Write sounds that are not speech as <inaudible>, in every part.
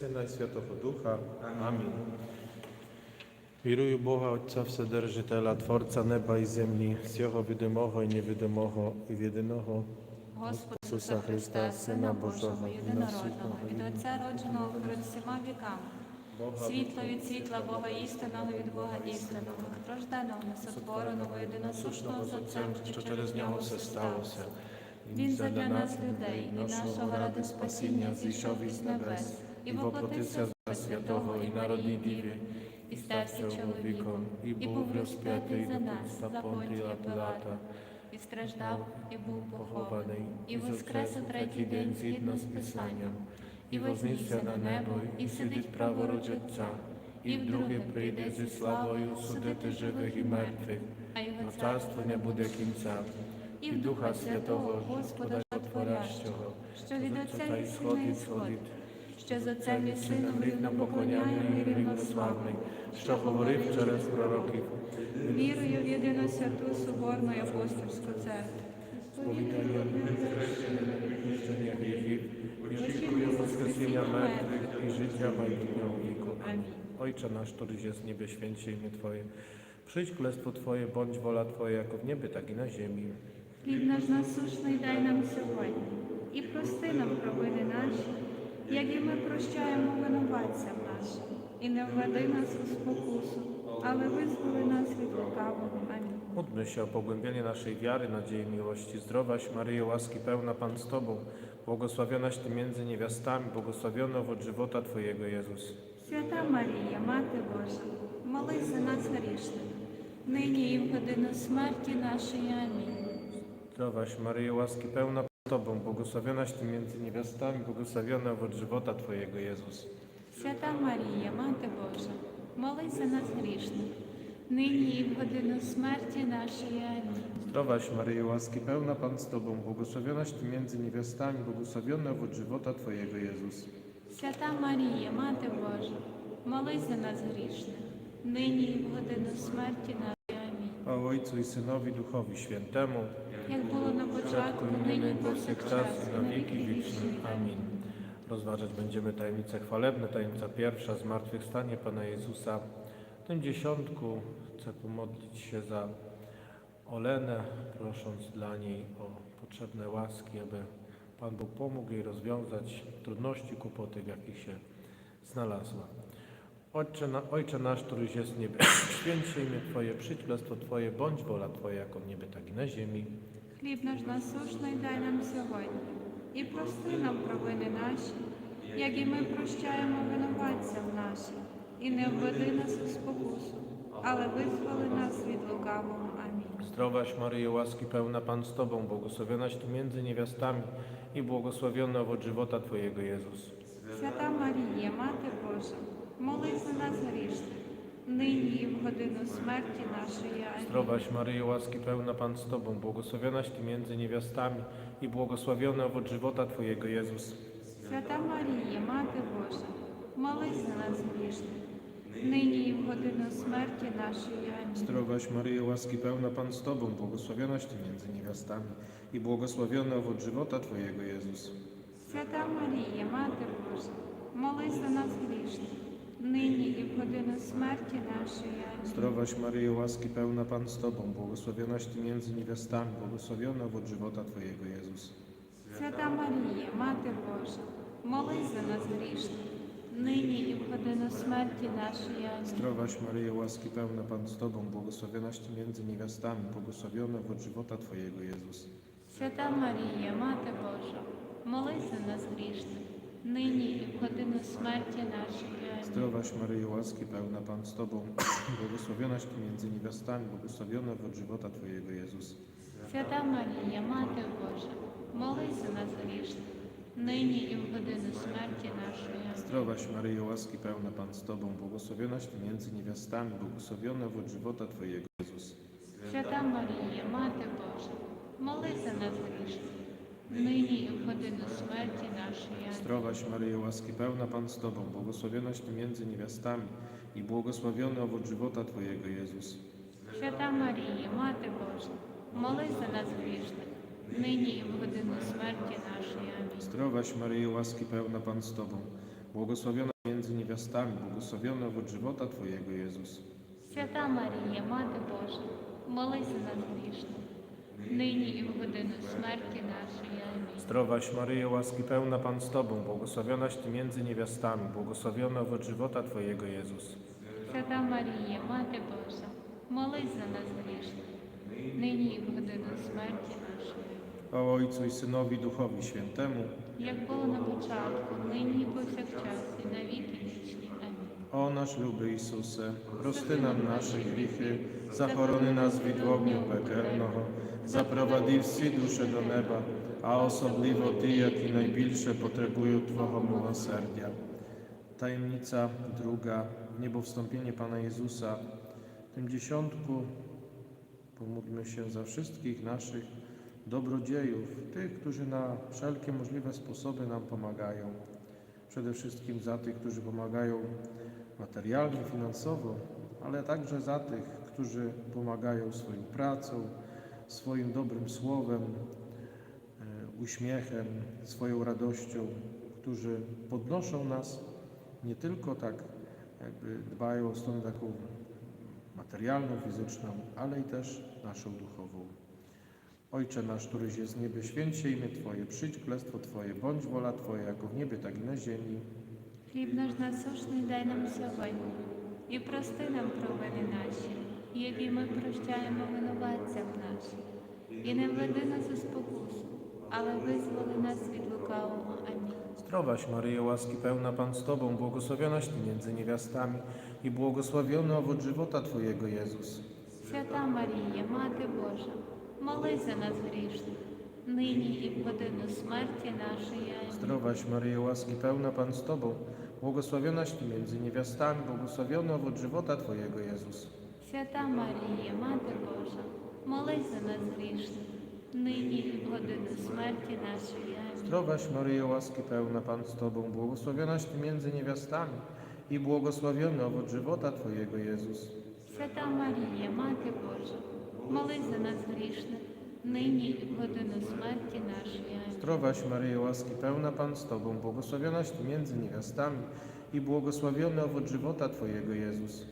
I Świętego Ducha. Amin. Wieruję w Boga Ojca Творця неба і землі, всього відомого і невідомого, і єдиного Господа Ісуса Христа, Сина Божого, Божого, єдинородного, від Отця родженого перед всіма віками, світло від світла Бога істинного від Бога істинного, рожденого, несотвореного, єдиносушного з Отцем, що через нього все сталося. Він задля нас людей і нашого ради спасіння зійшов із небес, і воплотився з святого і народній діві, і стався чоловіком, і був розп'ятий за нас, за Понтія Пилата, і страждав, і був похований, і воскрес у третій день згідно з Писанням, і вознісся на небо, і сидить праворуч Отця, і вдруге прийде зі славою судити живих і мертвих, а його царство не буде кінця, і Духа Святого Господа Творящого, що від Отця і і сходить, що з Отцем і Сином рівно поклоняємо і рівнославний, що говорив через пророків. Вірую в єдину святу Соборну і апостольську церкву. Повідання відпущення гріхів, і очікує воскресіння мертвих і життя майбутнього віку. Амінь. Ojcze nasz, któryś jest w niebie, święć się imię Twoje. Przyjdź królestwo Twoje, bądź wola Twoja, jako w niebie, tak i na ziemi. Хліб наш насущний дай нам сьогодні, і прости нам провини наші, як і ми прощаємо винуватцям нашим. І не введи нас у спокусу, але визволи нас від лукавого. Амінь. Módlmy się o pogłębienie naszej wiary, nadziei, miłości. Zdrowaś Maryjo, łaski pełna Pan z Tobą, błogosławionaś Ty między niewiastami, błogosławiony owoc żywota Twojego Jezus. Свята Марія, Мати Божа, молись за нас грішних, нині і в годину смерті нашої. Амінь. Zdrowaś Maryjo, łaski pełna Pan z Tobą, błogosławionaś Ty między niewiastami, błogosławiony owoc żywota Twojego Jezus. Свята Марія, Мати Божа, молись за нас грішних, нині і в годину смерті нашої. Амінь. Zdrowaś Maryjo, łaski pełna Pan z Tobą, błogosławionaś Ty między niewiastami, błogosławiony owoc żywota Twojego Jezus. Свята Марія, Мати Божа, молись за нас грішних, нині і в годину смерті нашої. Амінь. O Ojcu i Synowi, Duchowi Świętemu, jak było na początku, nyni, powszech czas i na wieki wieczne. Amin. Rozważać będziemy tajemnice chwalebne, tajemnica pierwsza, zmartwychwstanie Pana Jezusa. W tym dziesiątku chcę pomodlić się za Olenę, prosząc dla niej o potrzebne łaski, aby Pan Bóg pomógł jej rozwiązać trudności, kłopoty, w jakich się znalazła. Ojcze, na, Ojcze nasz, któryś jest w niebie, <clears throat> święć się imię Twoje, przyjdź królestwo Twoje, bądź wola Twoja, jako w niebie, tak i na ziemi. Хліб наш насущний дай нам сьогодні, і прости нам провини наші, як і ми прощаємо винуватцям нашим, і не введи нас у спокусу, але визволи нас від лукавого. Амінь. Zdrowaś Maryjo, łaski pełna Pan z Tobą, błogosławionaś Ty między niewiastami i błogosławiony owoc żywota Twojego Jezus. Свята Марія, Мати Божа, молись за нас грішних, нині і в годину смерті нашої. Амінь. Zdrowaś Maryjo, łaski pełna Pan z Tobą, błogosławionaś Ty między niewiastami i błogosławiony owoc żywota Twojego Jezus. Свята Марія, Мати Божа, молись за нас грішних, нині і в годину смерті нашої. Амінь. Zdrowaś Maryjo, łaski pełna Pan z Tobą, błogosławionaś Ty między niewiastami i błogosławiony owoc żywota Twojego Jezus. Свята Марія, Мати Божа, молись за нас грішних, нині і в годину смерті нашої. Амінь. Zdrowaś Maryjo, łaski pełna Pan z Tobą, błogosławionaś Ty między niewiastami, błogosławiony owoc żywota Twojego Jezus. Свята Марія, Мати Божа, молись за нас грішних, нині і в годину смерті нашої. Амінь. Zdrowaś Maryjo, łaski pełna Pan z Tobą, błogosławionaś Ty między niewiastami, błogosławiony owoc żywota Twojego Jezus. Свята Марія, Мати Божа, молись за нас грішних, нині і в годину смерті нашої. Амінь. Zdrowaś Maryjo, łaski pełna Pan z Tobą, błogosławionaś Ty między niewiastami, błogosławiony owoc żywota Twojego Jezus. Свята Марія, Мати Божа, молись за нас грішних, нині і в годину смерті нашої. Амінь. Zdrowaś Maryjo, łaski pełna Pan z Tobą, błogosławionaś Ty między niewiastami, błogosławiony owoc żywota Twojego Jezus. Свята Марія, Мати Божа, молись за нас грішних, нині і в годину смерті нашої. Амінь. Zdrowaś Maryjo, łaski pełna Pan z Tobą, błogosławionaś Ty między niewiastami i błogosławiony owoc żywota Twojego Jezus. Свята Марія, Мати Божа, молись за нас грішних, нині і в годину смерті нашої. Амінь. Zdrowaś Maryjo, łaski pełna Pan z Tobą, błogosławiona między niewiastami, błogosławiony owoc żywota Twojego, Jezus. Свята Марія, Мати Божа, молись за нас грішних, нині і в годину смерті нашої. Амінь. Zdrowaś Maryjo, łaski pełna Pan z Tobą, błogosławionaś Ty między niewiastami, błogosławiony owoc żywota Twojego, Jezus. Свята Марія, Мати Божа, молись за нас грішних, нині і в годину смерті нашої. O Ojcu i Synowi, Duchowi Świętemu, Як було на початку, нині і повсякчас, і на віки вічні. Амінь. o nasz luby Ісусе, прости нам наші гріхи, захорони нас від вогню пекельного, zaprowadivši duše do nieba, a osoblivo ti, jaki najbliższe potrzebują Twojego miłosierdzia. Tajemnica druga, niebo wstąpienie Pana Jezusa. W tym dziesiątku pomódlmy się za wszystkich naszych dobrodziejów, tych, którzy na wszelkie możliwe sposoby nam pomagają. Przede wszystkim za tych, którzy pomagają materialnie, finansowo, ale także za tych, którzy pomagają swoją pracą, swoim dobrym słowem, e, uśmiechem, swoją radością, którzy podnoszą nas nie tylko tak, jakby dbają o stronę taką materialną, fizyczną, ale i też naszą duchową. Ojcze nasz, któryś jest w niebie, święć się imię Twoje, przyjdź królestwo Twoje, bądź wola Twoja, jako w niebie, tak i na ziemi. Хліб наш насущний дай нам сьогодні, і прости нам провини наші, які ми прощаємо винуватцям нашим. І не введи нас у спокусу, але визволи нас від лукавого. Амінь. Zdrowaś Maryjo, łaski pełna Pan z Tobą, błogosławionaś Ty między niewiastami i błogosławiony owoc żywota Twojego, Jezus. Свята Марія, Мати Божа, молись за нас грішних, нині і в годину смерті нашої. Амінь. Zdrowaś Maryjo, łaski pełna Pan z Tobą, błogosławionaś Ty między niewiastami, błogosławiony owoc żywota Twojego, Jezus. Свята Марія, Мати Божа, молись за нас грішних, нині і в годину смерті нашої. Амінь. Zdrowaś Maryjo, łaski pełna Pan z Tobą, błogosławionaś Ty między niewiastami i błogosławiony owoc żywota Twojego, Jezus. Свята Марія, Мати Божа, молись за нас грішних, нині і в годину смерті нашої. Амінь. Zdrowaś Maryjo, łaski pełna Pan z Tobą, błogosławionaś Ty między niewiastami i błogosławiony owoc żywota Twojego, Jezus.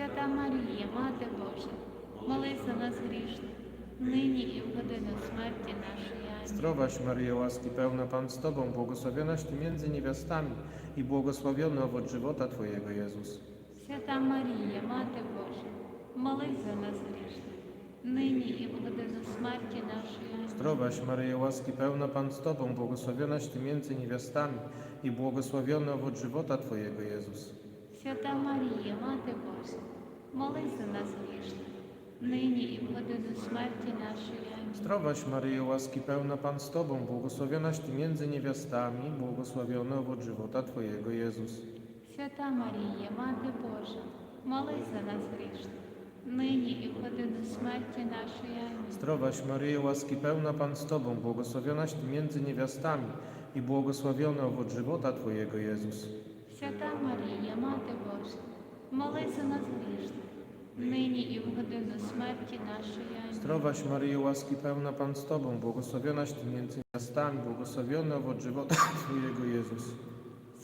Свята Марія, Мати Божа, молись за нас грішних, нині і в годину смерті нашої. Амінь. Zdrowaś Maryjo, łaski pełna Pan z Tobą, błogosławionaś Ty między niewiastami i błogosławiony owoc żywota Twojego, Jezus. Свята Марія, Мати Божа, молись за нас грішних, нині і в годину смерті нашої. Амінь. Zdrowaś Maryjo, łaski pełna Pan z Tobą, błogosławionaś Ty między niewiastami i błogosławiony owoc żywota Twojego, Jezus. Свята Марія, Мати Божа, молись за нас грішних, нині і в годину смерті нашої. Амінь. Zdrowaś Maryjo, łaski pełna Pan z Tobą, błogosławionaś Ty między niewiastami, błogosławiony owoc żywota Twojego, Jezus. Свята Марія, Мати Божа, молись за нас грішних, нині і в годину смерті нашої. Амінь. Zdrowaś Maryjo, łaski pełna Pan z Tobą, błogosławionaś Ty między niewiastami i błogosławiony owoc żywota Twojego, Jezus. Свята Марія, Мати Божа, молись за нас грішних, нині і в годину смерті нашої. Амінь. Zdrowaś Maryjo, łaski pełna Pan z Tobą, błogosławionaś Ty między niewiastami, błogosławiony owoc żywota Twojego, Jezus.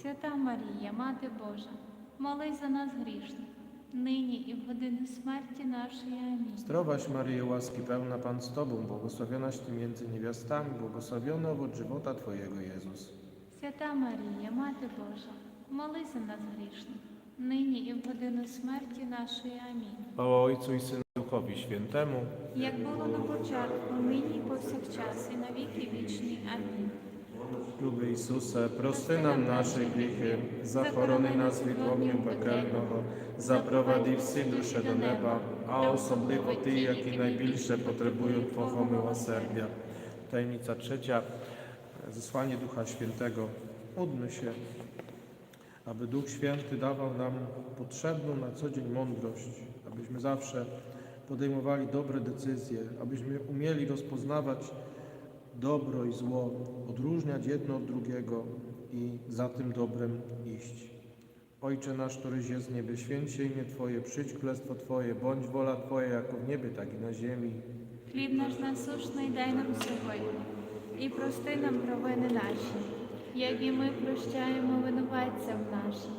Свята Марія, Мати Божа, молись за нас грішних, нині і в годину смерті нашої. Амінь. Zdrowaś Maryjo, łaski pełna Pan z Tobą, błogosławionaś Ty między niewiastami, błogosławiony owoc żywota Twojego, Jezus. Свята Марія, Мати Божа, молись за нас грішних, нині і в годину смерті нашої. Амінь. Chwała Ojcu i Synu i Duchowi Świętemu, Як було на початку, нині і повсякчас, і на віки вічні. Амінь. Luby Isuse, prosty nam nasze grzechy, zachrony nas від вогню пекельного, zaprowadzi всі dusze do nieba, a osobliwo Ty, які najbільше potrzebują Twojego miłosierdzia. Tajemnica trzecia, zesłanie Ducha Świętego. Módlmy się, aby Duch Święty dawał nam potrzebną na co dzień mądrość, abyśmy zawsze podejmowali dobre decyzje, abyśmy umieli rozpoznawać dobro i zło, odróżniać jedno od drugiego i za tym dobrem iść. Ojcze nasz, któryś jest w niebie, święć się imię Twoje, przyjdź królestwo Twoje, bądź wola Twoja jako w niebie, tak i na ziemi. Хліб наш насущний дай нам сьогодні, і прости нам провини наші, як і ми прощаємо винуватцям нашим,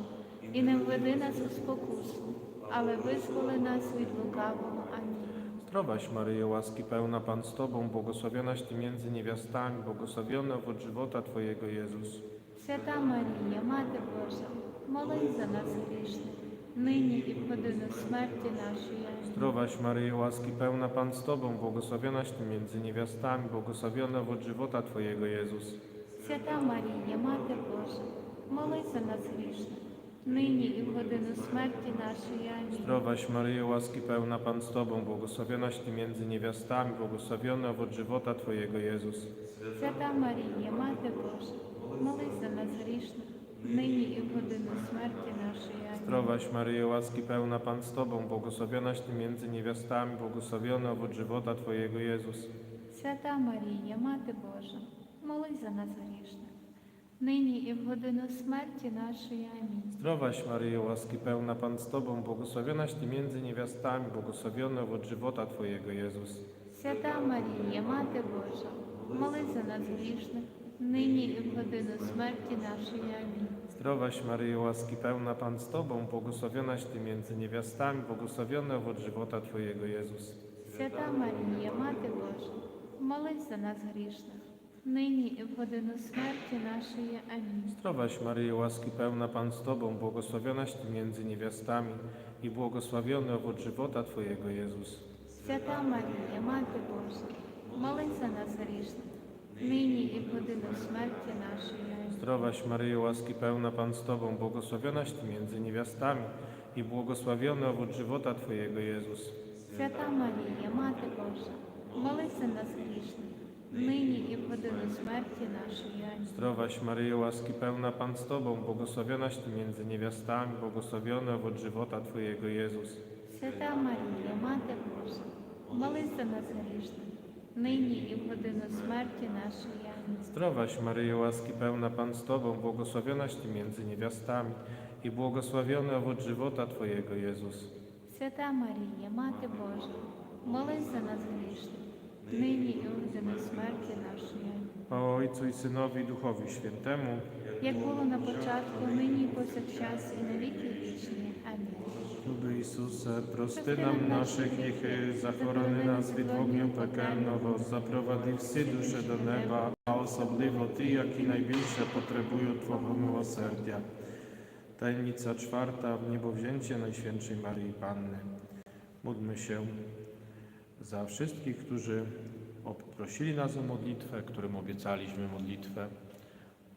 і не введи нас у спокусу, але визволи нас від лукавого. Амінь. Zdrowaś Maryjo, łaski pełna Pan z Tobą, błogosławionaś Ty między niewiastami, błogosławiony owoc żywota Twojego Jezus. Свята Марія, Мати Божа, молись за нас грішних, нині і в годину смерті нашої. Амінь. Zdrowaś Maryjo, łaski pełna Pan z Tobą, błogosławionaś Ty między niewiastami, błogosławiony owoc żywota Twojego Jezus. Свята Марія, Мати Божа, молись за нас грішних, нині і в годину смерті нашої. Амінь. Zdrowaś Maryjo, łaski pełna Pan z Tobą, błogosławionaś Ty między niewiastami, błogosławiony owoc żywota Twojego Jezus. Свята Марія, Мати Божа, молись за нас грішних, нині і в годину смерті нашої. Амінь. Zdrowaś Maryjo, łaski pełna Pan z Tobą, błogosławionaś Ty między niewiastami, błogosławiony owoc żywota Twojego Jezus. Свята Марія, Мати Божа, молись за нас грішних, нині і в годину смерті нашої. Амінь. Zdrowaś Maryjo, łaski pełna Pan z Tobą, błogosławionaś Ty między niewiastami, błogosławiony owoc żywota Twojego Jezus. Свята Марія, Мати Божа, молись за нас грішних, нині і в годину смерті нашої. Амінь. Zdrowaś Maryjo, łaski pełna Pan z Tobą, błogosławionaś Ty między niewiastami, błogosławiony owoc żywota Twojego Jezus. Свята Марія, Мати Божа, молись за нас грішних, Nyni i w godzinę śmierci naszej. Amen. Zdrowaś Maryjo, łaski pełna Pan z Tobą, błogosławionaś Ty między niewiastami i błogosławiony owoc żywota Twojego Jezus. Święta Maryjo, Matko Boża, módl za nas grzesznych, nyni i w godzinę śmierci naszej. Amen. Zdrowaś Maryjo, łaski pełna Pan z Tobą, błogosławionaś Ty między niewiastami i błogosławiony owoc żywota Twojego Jezus. Święta Maryjo, Matko Boża, módl za nas grzesznych, нині і в годину смерті нашої. Амінь. Zdrowaś Maryjo, łaski pełna Pan z Tobą, błogosławionaś Ty między niewiastami, błogosławiony owoc żywota Twojego Jezus. Свята Марія, Мати Божа, молись за нас грішних, нині і в годину смерті нашої. Амінь. Zdrowaś Maryjo, łaski pełna Pan z Tobą, błogosławionaś Ty między niewiastami i błogosławiony owoc żywota Twojego Jezus. Свята Марія, Мати Божа, молись за нас грішних, nyni Ojcu i Synowi Duchowi Świętemu. Jak było na początku, nyni i powstrzas i na wieki wieczni. Amen. Prosty nam nasze grzechy, e, zachrony nas w ogniu pekelnego, zaprowadzi wszystkie dusze do nieba, a osobliwo ty, jak i największe potrzebują Twojego miłosierdzia. Tajemnica czwarta, w niebowzięcie Najświętszej Marii Panny. Módlmy się za wszystkich, którzy prosili nas o modlitwę, którym obiecaliśmy modlitwę.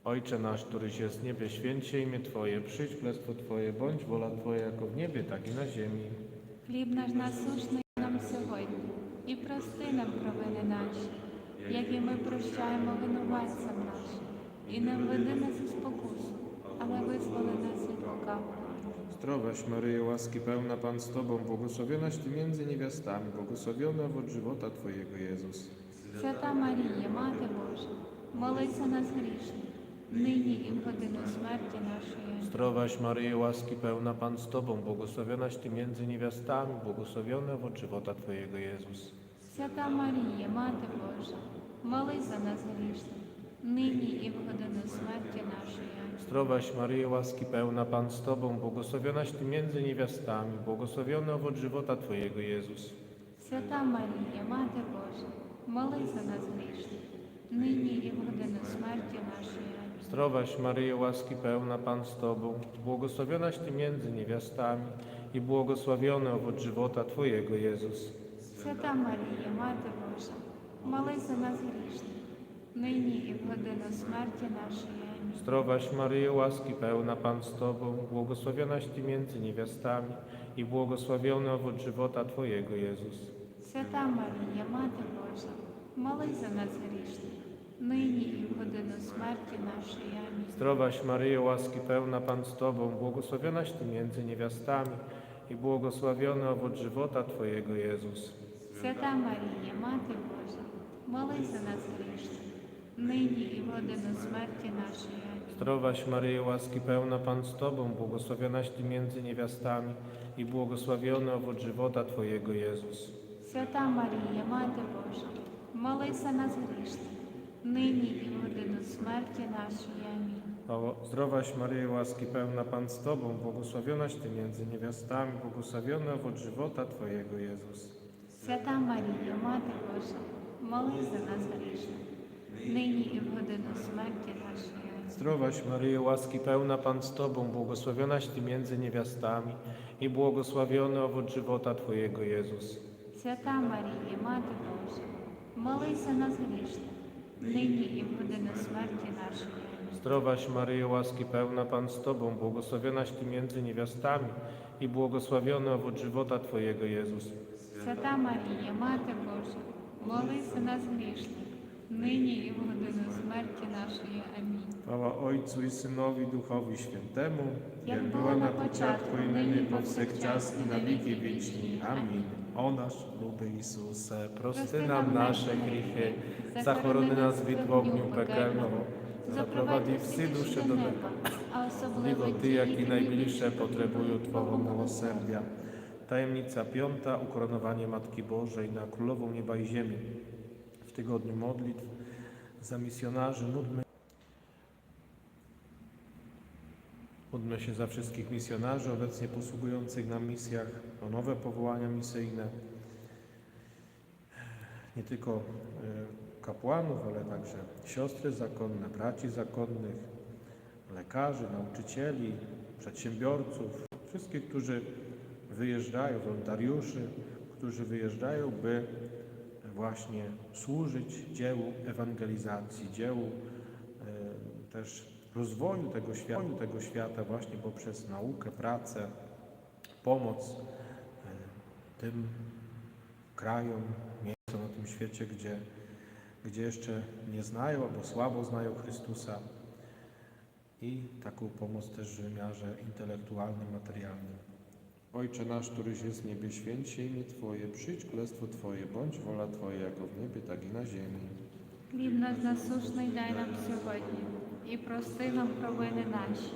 Ojcze nasz, któryś jest w niebie, święcie imię Twoje, przyjdź królestwo Twoje, bądź wola Twoja jako w niebie, tak i na ziemi. Хліб наш насущний нам сьогодні, і прости нам провини наші, як і ми прощаємо винуватцям нашим, і не введи нас у спокусу, але визволи нас від лукавого. Zdrowaś Maryjo, łaski pełna Pan z Tobą, błogosławionaś Ty między niewiastami, błogosławiony owoc żywota Twojego Jezus. Свята Марія, Мати Божа, молись за нас грішних, нині і в годину смерті нашої. Zdrowaś Maryjo, łaski pełna Pan z Tobą, błogosławionaś Ty między niewiastami, błogosławiony owoc żywota Twojego Jezus. Свята Марія, Мати Божа, молись за нас грішних, нині і в годину смерті нашої. Zdrowaś Maryjo, łaski pełna Pan z Tobą, błogosławionaś Ty między niewiastami, błogosławiony owoc żywota Twojego Jezus. Свята Марія, Мати Божа, молись за нас грішних, нині і в годину смерті нашої. Zdrowaś Maryjo, łaski pełna Pan z Tobą, błogosławionaś Ty między niewiastami i błogosławiony owoc żywota Twojego Jezus. Свята Марія, Мати Божа, молись за нас грішних, нині і в годину смерті нашої. Zdrowaś Maryjo, łaski pełna Pan z Tobą, błogosławionaś Ty między niewiastami i błogosławiony owoc żywota Twojego Jezus. Свята Марія, Мати Божа, молись за нас грішних, нині і в годину смерті нашої. Амінь. Zdrowaś Maryjo, łaski pełna Pan z Tobą, błogosławionaś Ty między niewiastami i błogosławiony owoc żywota Twojego Jezus. Свята Марія, Мати Божа, молись за нас грішних, нині і в годину смерті нашої. Амінь. Zdrowaś Maryjo, łaski pełna Pan z Tobą, błogosławionaś Ty między niewiastami i błogosławiony owoc żywota Twojego Jezus. Свята Марія, Мати Божа, молись за нас грішних, нині і в годину смерті нашої. Амінь. O, zdrowaś Maryjo, łaski pełna Pan z Tobą, błogosławionaś Ty między niewiastami, błogosławiony owoc żywota Twojego Jezus. Свята Марія, Мати Божа, молись за нас грішних, нині і в годину смерті нашої. Амінь. Zdrowaś Maryjo, łaski pełna Pan z Tobą, błogosławionaś Ty między niewiastami i błogosławiony owoc żywota Twojego Jezus. Свята Марія, Мати Божа, молись за нас грішних, нині і в годину смерті нашої. Амінь. Zdrowaś Maryjo, łaski pełna Pan z Tobą, błogosławionaś Ty między niewiastami i błogosławiony owoc żywota Twojego Jezus. Свята Марія, Мати Божа, молись за нас грішних, нині і в годину смерті нашої. Амінь. Chwała Ojcu i Synowi, Duchowi Świętemu, Jak była na początku, i nyní, nyní, powsechczas i na wieki wieczni. Amin. O nasz luby Isuse, prosty Prosty nam nam nasze nasze grzechy, grzechy, zachrony nas w від ogniu ogniu pekelnego, pekelnego, zaprowadzi всі душі до неба. a Особливо особливо Ty, які найбільше потребуją Twojego miłosierdzia. Tajemnica piąta, ukoronowanie Matki Bożej na Królową Nieba i Ziemi. W tygodniu modlitw za misjonarzy módlmy Módlmy się za wszystkich misjonarzy obecnie posługujących na misjach, o nowe powołania misyjne. Nie tylko e, kapłanów, ale także siostry zakonne, braci zakonnych, lekarzy, nauczycieli, przedsiębiorców, wszystkich, którzy wyjeżdżają, wolontariuszy, którzy wyjeżdżają, by właśnie służyć dziełu ewangelizacji, dziełu e, też rozwoju tego świata, tego świata właśnie poprzez naukę, pracę, pomoc e, tym krajom, miejscom na tym świecie, gdzie, gdzie jeszcze nie znają albo słabo znają Chrystusa i taką pomoc też w wymiarze intelektualnym, materialnym. Ojcze nasz, któryś jest w niebie, święć się imię Twoje, przyjdź królestwo Twoje, bądź wola Twoja, jako w niebie, tak i na ziemi. Хліб наш насушний дай нам сьогодні, і прости нам провини наші,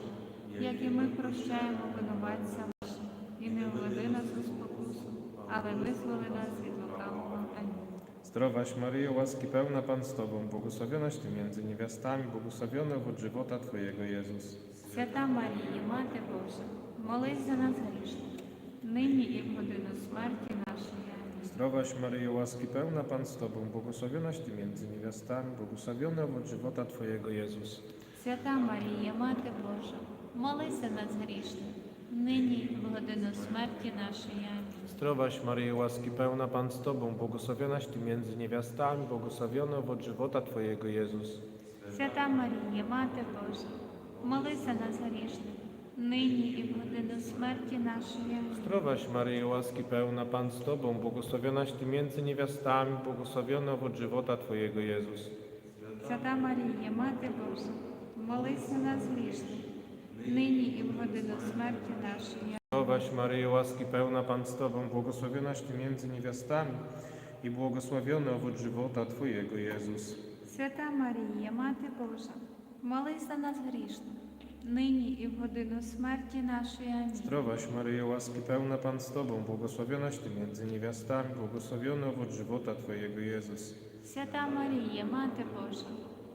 як і ми прощаємо винуватцям нашим, і не введи нас у спокусу, але визволи нас від лукавого. Амінь. Zdrowaś Maryjo, łaski pełna Pan z Tobą, błogosławionaś Ty między niewiastami, błogosławiony owoc żywota Twojego Jezus. Свята Марія, Мати Божа, молись за нас грішних, нині і в годину смерті нашої. Амінь. Zdrowaś Maryjo, łaski pełna Pan z Tobą, błogosławionaś Ty między niewiastami, błogosławiony owoc żywota Twojego Jezus. Свята Марія, Мати Божа, молись за нас грішних, нині і в годину смерті нашої. Амінь. Zdrowaś Maryjo, łaski pełna Pan z Tobą, błogosławionaś Ty między niewiastami, błogosławiony owoc żywota Twojego Jezus. Свята Марія, Мати Божа, молись за нас грішних, нині і в годину смерті нашої. Амінь. Zdrowaś Maryjo, łaski pełna Pan z Tobą, błogosławionaś Ty między niewiastami, błogosławiony owoc żywota Twojego Jezus. Свята Марія, Мати Божа, молись за нас грішних, нині і в годину смерті нашої. Zdrowaś Maryjo, łaski pełna Pan z Tobą, błogosławionaś Ty między niewiastami i błogosławiony owoc żywota Twojego Jezus. Свята Марія, Мати Божа, молись за нас грішних, нині і в годину смерті нашої. Амінь. Zdrowaś Maryjo, łaski pełna Pan z Tobą, błogosławionaś Ty między niewiastami, błogosławiony owoc żywota Twojego Jezus. Свята Марія, Мати Божа,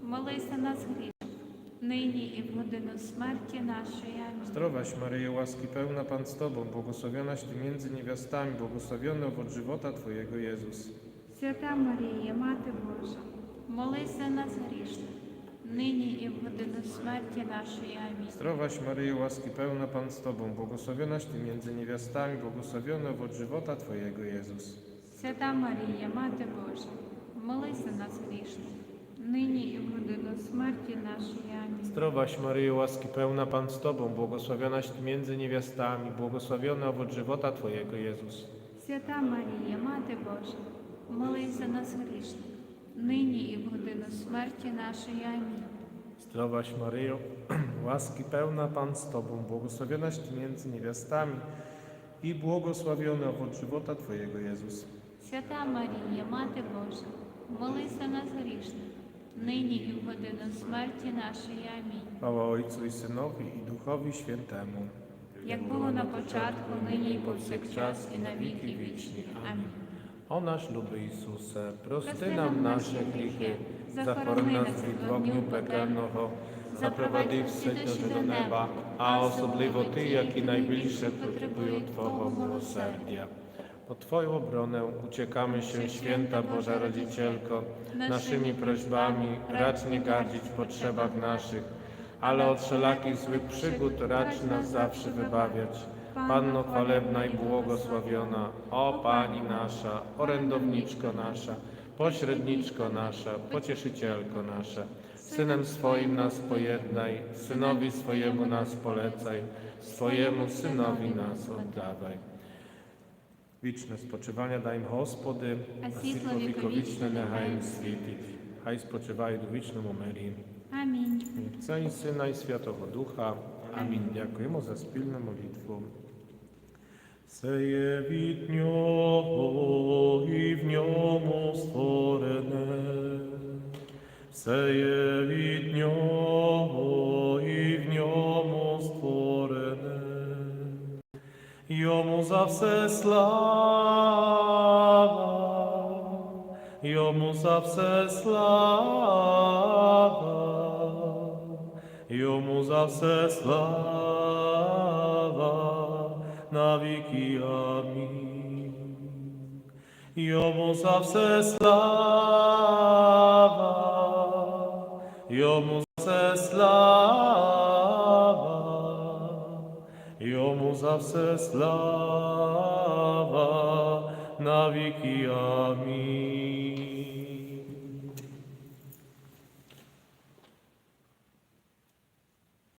молись за нас грішних, нині і в годину смерті нашої. Амінь. Zdrowaś Maryjo, łaski pełna Pan z Tobą, błogosławionaś Ty między niewiastami, błogosławiony owoc żywota Twojego Jezus. Свята Марія, Мати Божа, молись за нас грішних, нині і в годину смерті нашої. Амінь. Zdrowaś Maryjo, łaski pełna Pan z Tobą, błogosławionaś Ty między niewiastami, błogosławiony owoc żywota Twojego Jezus. Свята Марія, Мати Божа, молись за нас грішних, нині і в годину смерті нашої. Амінь. Zdrowaś Maryjo, łaski pełna Pan z Tobą, błogosławionaś Ty między niewiastami, błogosławiony owoc żywota Twojego Jezus. Свята Марія, Мати Божа, молись за нас грішних, нині і в годину смерті нашої. Амінь. Zdrowaś Maryjo, łaski pełna Pan z Tobą, błogosławionaś Ty między niewiastami i błogosławiony owoc żywota Twojego Jezus. Свята Марія, Мати Божа, молись за нас грішних, нині і в годину смерті нашої. Амінь. Chwała Ojcu i Synowi i Duchowi Świętemu. Як було на початку, нині і повсякчас, і на віки вічні. Амінь. O nasz luby Isuse, prosty nam nasze grzechy, zachoronuj nas w ogniu pekelnego, zaprowadzi wszyscy do nieba, a osobliwo Ty, jak i najbliższe potrzebują Twojego miłosierdzia. Po Twoją obronę uciekamy się, święta Boża Rodzicielko, naszymi prośbami racz nie gardzić w potrzebach naszych, ale od wszelakich złych przygód racz nas zawsze wybawiać. Panno chwalebna i błogosławiona, o Pani nasza, orędowniczko nasza, pośredniczko nasza, pocieszycielko nasza, Synem swoim nas pojednaj, Synowi swojemu nas polecaj, swojemu Synowi nas oddawaj. Wieczne spoczywania daj im Hospody, a sitwo wiekowiczne im świeci. Haj spoczywaj do wieczną Marii. Amin. W Syna i Świętego Ducha. Amin. Dziękujemy za wspólną modlitwę. Це є від нього і в ньому створене. Все є від нього і в ньому створене. Йому за все слава, йому за все слава, йому за все слава, на віки. Амінь. Йому за все слава, йому за все слава, йому за все слава, на віки. Амінь.